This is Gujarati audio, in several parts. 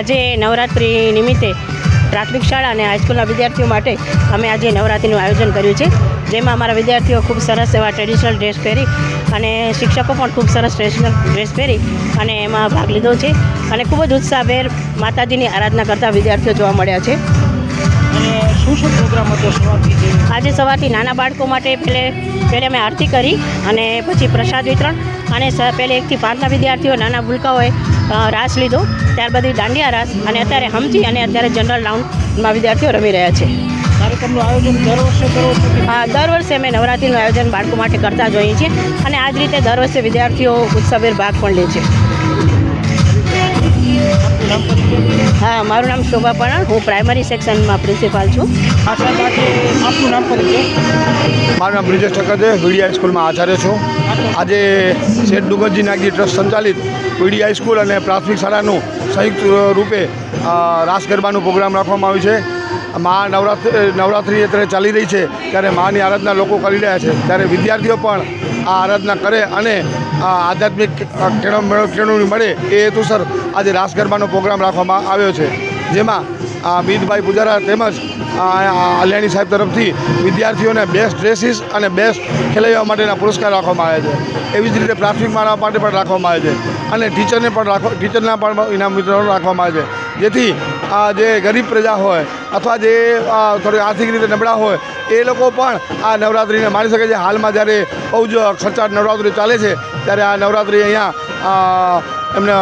આજે નવરાત્રિ નિમિત્તે પ્રાથમિક શાળા અને હાઈસ્કૂલના વિદ્યાર્થીઓ માટે અમે આજે નવરાત્રિનું આયોજન કર્યું છે. જેમાં અમારા વિદ્યાર્થીઓ ખૂબ સરસ એવા ટ્રેડિશનલ ડ્રેસ પહેરી અને શિક્ષકો પણ ખૂબ સરસ ટ્રેડિશનલ ડ્રેસ પહેરી અને એમાં ભાગ લીધો છે. અને ખૂબ જ ઉત્સાહભેર માતાજીની આરાધના કરતા વિદ્યાર્થીઓ જોવા મળ્યા છે. અને શું શું પ્રોગ્રામ હતો સવારથી આજે સવારથી નાના બાળકો માટે પહેલે પહેલે અમે આરતી કરી અને પછી પ્રસાદ વિતરણ અને પહેલે એકથી પાંચના વિદ્યાર્થીઓ નાના ભૂલકાઓએ રાસ લીધો. ત્યારબાદ દાંડિયા રાસ અને અત્યારે હમજી અને અત્યારે જનરલ રાઉન્ડમાં વિદ્યાર્થીઓ રમી રહ્યા છે. કાર્યક્રમનું આયોજન દર વર્ષે કરો છો દર વર્ષે અમે નવરાત્રિનું આયોજન બાળકો માટે કરતા જ હોઈએ છીએ અને આ જ રીતે દર વર્ષે વિદ્યાર્થીઓ ઉત્સવેર ભાગ પણ લે છે. હા મારું નામ શોભા પણ હું પ્રાઇમરી સેક્શનમાં પ્રિન્સિપાલ છું. આશા આપનું નામ મારું નામ બ્રિજેશ ઠક્કર છે વીડી હાઈસ્કૂલમાં આચાર્ય છું. આજે શેઠ ડુંગરજી નાગજી ટ્રસ્ટ સંચાલિત વીડી હાઈસ્કૂલ અને પ્રાથમિક શાળાનું સંયુક્ત રૂપે રાસ ગરબાનું પ્રોગ્રામ રાખવામાં આવ્યું છે. મહા નવરાત્રિ નવરાત્રિ અત્યારે ચાલી રહી છે ત્યારે માની આરાધના લોકો કરી રહ્યા છે. ત્યારે વિદ્યાર્થીઓ પણ આ આરાધના કરે અને આ આધ્યાત્મિક કેળવ કેળવણી મળે એ હેતુસર આજે રાસ ગરબાનો પ્રોગ્રામ રાખવામાં આવ્યો છે. જેમાં મીતભાઈ પુજારા તેમજ અલ્યાણી સાહેબ તરફથી વિદ્યાર્થીઓને બેસ્ટ ડ્રેસીસ અને બેસ્ટ ખેલાઈવા માટેના પુરસ્કાર રાખવામાં આવે છે. એવી જ રીતે પ્રાથમિક માળવા માટે પણ રાખવામાં આવે છે. અને ટીચરને પણ રાખવા, ટીચરના પણ ઇનામ મિત્રો રાખવામાં આવે છે. જેથી જે ગરીબ પ્રજા હોય અથવા જે થોડી આર્થિક રીતે નબળા હોય એ લોકો પણ આ નવરાત્રિને માણી શકે છે. હાલમાં જ્યારે બહુ જ ખર્ચાળ નવરાત્રિ ચાલે છે, ત્યારે આ નવરાત્રિ અહીંયા એમને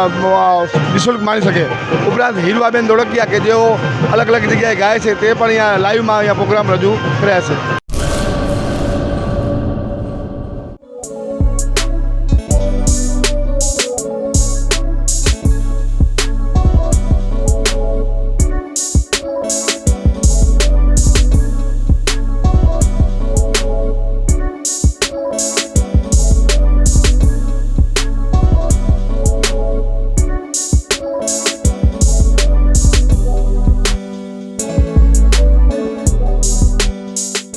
નિઃશુલ્ક માણી શકે. ઉપરાંત હીરવાબેન દોડકિયા કે જેઓ અલગ અલગ જગ્યાએ ગાય છે, તે પણ અહીંયા લાઈવમાં અહીંયા પ્રોગ્રામ રજૂ કર્યા છે.